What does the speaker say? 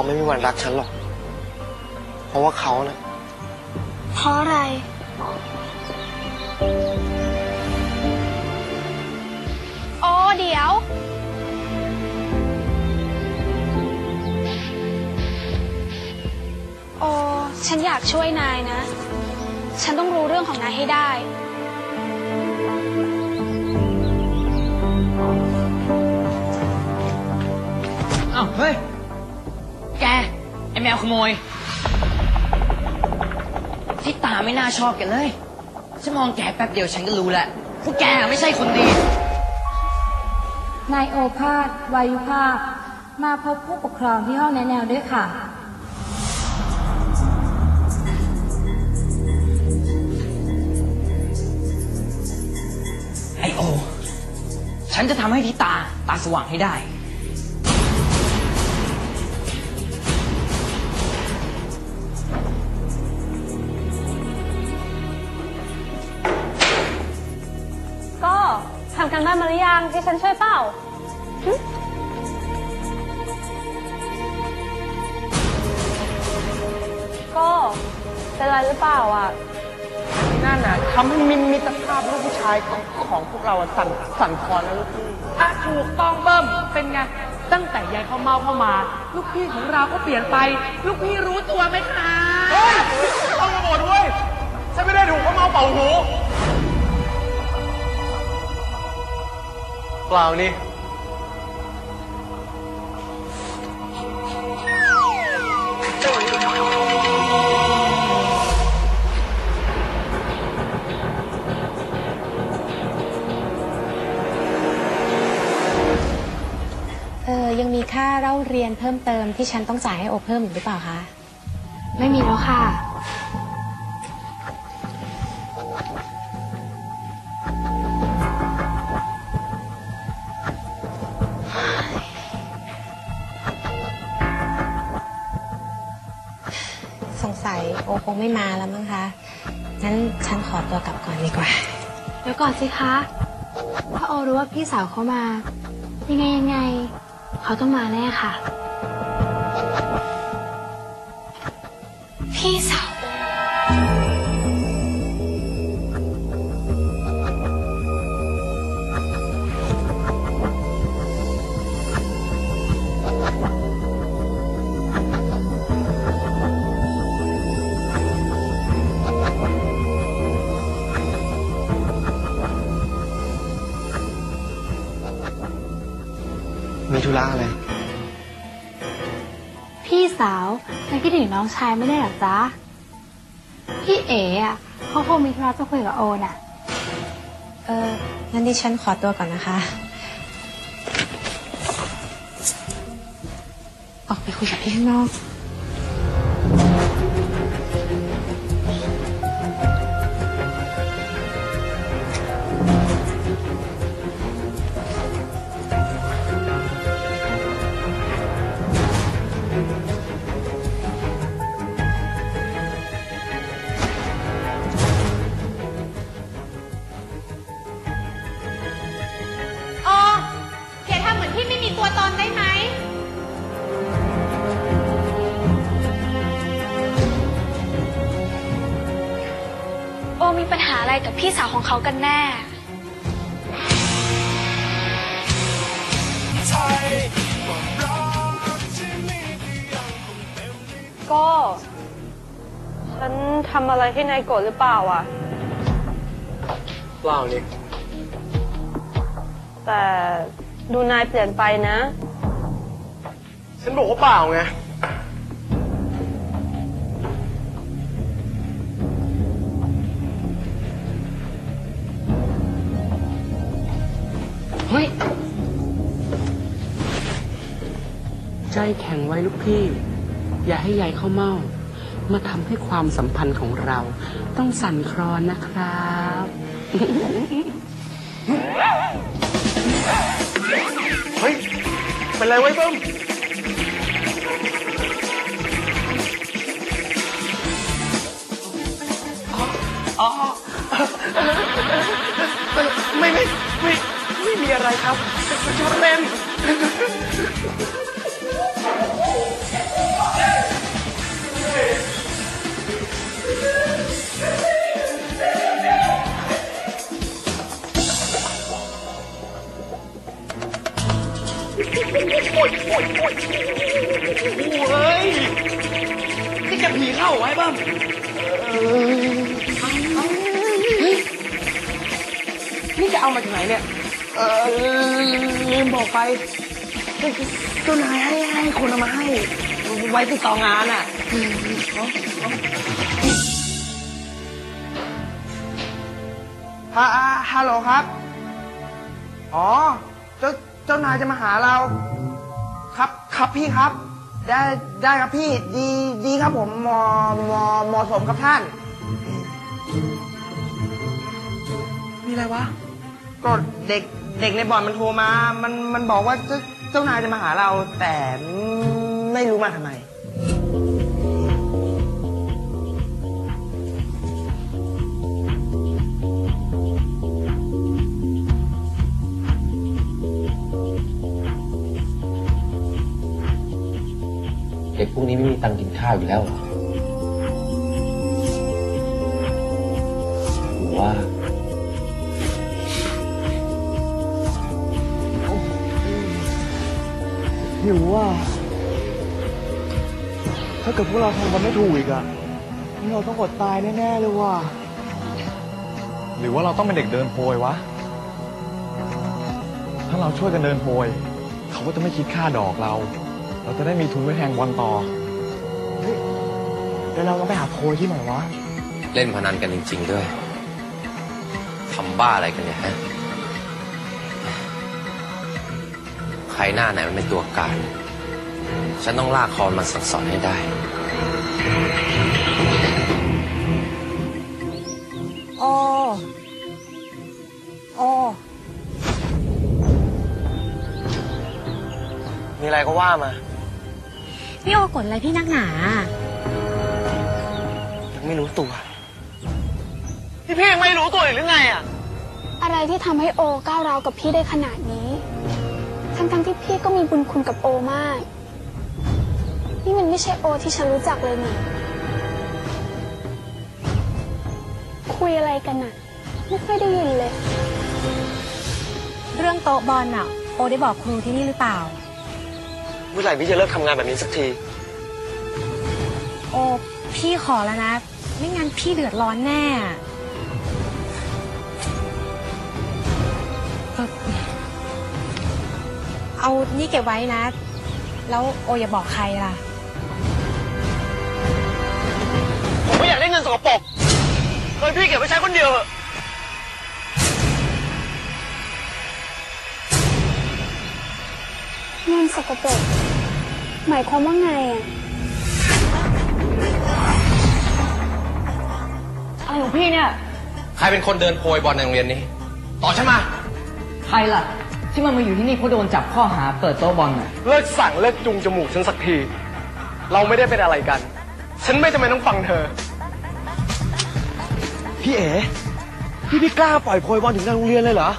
เขาไม่มีวันรักฉันหรอก เพราะว่าเขานะเพราะอะไร โอ้เดี๋ยว โอ้ฉันอยากช่วยนายนะ ฉันต้องรู้เรื่องของนายให้ได้อ้าวเฮ้ย แก ไอแมวขโมยที่ตาไม่น่าชอบแกเลยฉันมองแกแป๊บเดียวฉันก็รู้แล้วว่าแกไม่ใช่คนดี นายโอภาสวายุภาคมาพบผู้ปกครองที่ห้องแนะแนวด้วยค่ะ ไอโอ ฉันจะทำให้ที่ตาตาสว่างให้ได้ ทำกันบ้านมาหรือยังให้ฉันช่วยเปล่าหึก็เป็นไรหรือเปล่าอะนั่นน่ะทำให้มินมิตรภาพลูกผู้ชายของของพวกเราอะสั่นสั่นคลอนนะลูกพี่อะถูกต้องเบิ้มเป็นไง ตั้งแต่ยายเขาเมาเข้ามา ลูกพี่ของเราก็เปลี่ยนไป ลูกพี่รู้ตัวไหมคะ เฮ้ย เปล่านี่ เออยังมีค่าเล่าเรียนเพิ่มเติมที่ฉันต้องจ่ายให้โอเพิ่มอีกหรือเปล่าคะ ไม่มีแล้วค่ะ งสัยโอคงไม่มาแล้วมั้งคะงั้นฉันขอตัวกลับก่อนดีกว่า เดี๋ยวก่อนสิคะ ถ้าโอรู้ว่าพี่สาวเขามา ยังไงยังไง เขาต้องมาแน่ค่ะ พี่สาว มีธุระอะไร พี่สาวยังคิดถึงน้องชายไม่ได้หรอจ๊ะ พี่เอ๋อะเขาคงมีธุระจะคุยกับโอน่ะ เอองั้นดิฉันขอตัวก่อนนะคะ ออกไปคุยกับพี่ข้างนอก โออย่าทำเหมือนพี่ไม่มีตัวตนได้ไหม โอมีปัญหาอะไรกับพี่สาวของเขากันแน่ ก็ ฉันทำอะไรให้นายโกรธหรือเปล่าอะ เปล่านี่แต่ดูนายเปลี่ยนไปนะ ฉันบอกว่าเปล่าไง เฮ้ย ใจแข็งไว้ลูกพี่ อย่าให้ยายเข้าเมามาทำให้ความสัมพันธ์ของเรา ต้องสั่นคลอนนะครับ เฮ้ย เป็นไรไว้เบิ้มอ๋อไม่ไม่ไม่ไม่มีอะไรครับชอบเล่น เฮ้ยนี่จะผีเข้าไว้บ้างนี่จะเอามาจากไหนเนี่ย เออลืมบอกไปเจ้านายให้ให้คนเอามาให้ ไว้ติดต่องานอะฮะฮัลโหลครับ อ๋อ เจ้าเจ้านายจะมาหาเรา ครับครับพี่ครับ ได้ได้ครับพี่ ดีดีครับผมเหมอมอเหมาะสมครับท่าน มีอะไรวะ ก็เด็กเด็กในบ่อนมันโทรมา มันมันบอกว่าเจ้าเจ้านายจะมาหาเรา แต่ไม่รู้มาทำไม ด็กพวกนี้ไม่มีตังค์กินข้าวอยู่แล้วเหรอหรือว่าหิวว่า ถ้าเกิดพวกเราทำกันไม่ถูกอีกอะนี่เราต้องอดตายแน่ๆเลยว่ะ หรือว่าเราต้องเป็นเด็กเดินโพยวะ ถ้าเราช่วยกันเดินโพย เขาก็จะไม่คิดค่าดอกเรา เราจะได้มีทุนไว้แทงบอลต่อเฮ้ยแล้วเราต้องไปหาโพยที่ไหนวะ เล่นพนันกันจริง ๆ ด้วยทำบ้าอะไรกันเนี่ยฮะ ใครหน้าไหนมันเป็นตัวการ ฉันต้องลากคอมันสั่งสอนให้ได้ โอ โอ มีอะไรก็ว่ามาพี่โอ กดอะไรพี่นักหนา ยังไม่รู้ตัว พี่เพ่งไม่รู้ตัวอีกหรือไงอะ อะไรที่ทำให้โอก้าวร้าวกับพี่ได้ขนาดนี้ ทั้งๆที่พี่ก็มีบุญคุณกับโอมาก นี่มันไม่ใช่โอที่ฉันรู้จักเลยนี่ คุยอะไรกันน่ะไม่ค่อยได้ยินเลย เรื่องโต๊ะบอลอะ โอได้บอกครูที่นี่หรือเปล่า เมื่อไหร่พี่จะเลิกทำงานแบบนี้สักที โอพี่ขอแล้วนะ ไม่งั้นพี่เดือดร้อนแน่เอ่อเอานี่เก็บไว้นะ แล้วโออย่าบอกใครล่ะ ผมไม่อยากได้เงินสกปรกเงินพี่เก็บไว้ใช้คนเดียวเหอะเงินสกปรกหมายความว่าไงอะ อะไรของพี่เนี่ย ใครเป็นคนเดินโพยบอลในโรงเรียนนี้ ต่อฉันมา ใครล่ะ ที่มันมาอยู่ที่นี่เพราะโดนจับข้อหาเปิดโต๊ะบอลน่ะเลิกสั่งเลิกจุงจมูกฉันสักที เราไม่ได้เป็นอะไรกัน ฉันไม่จำเป็นต้องฟังเธอ พี่เอ๋ พี่พี่กล้าปล่อยโพยบอลถึงในโรงเรียนเลยเหรอ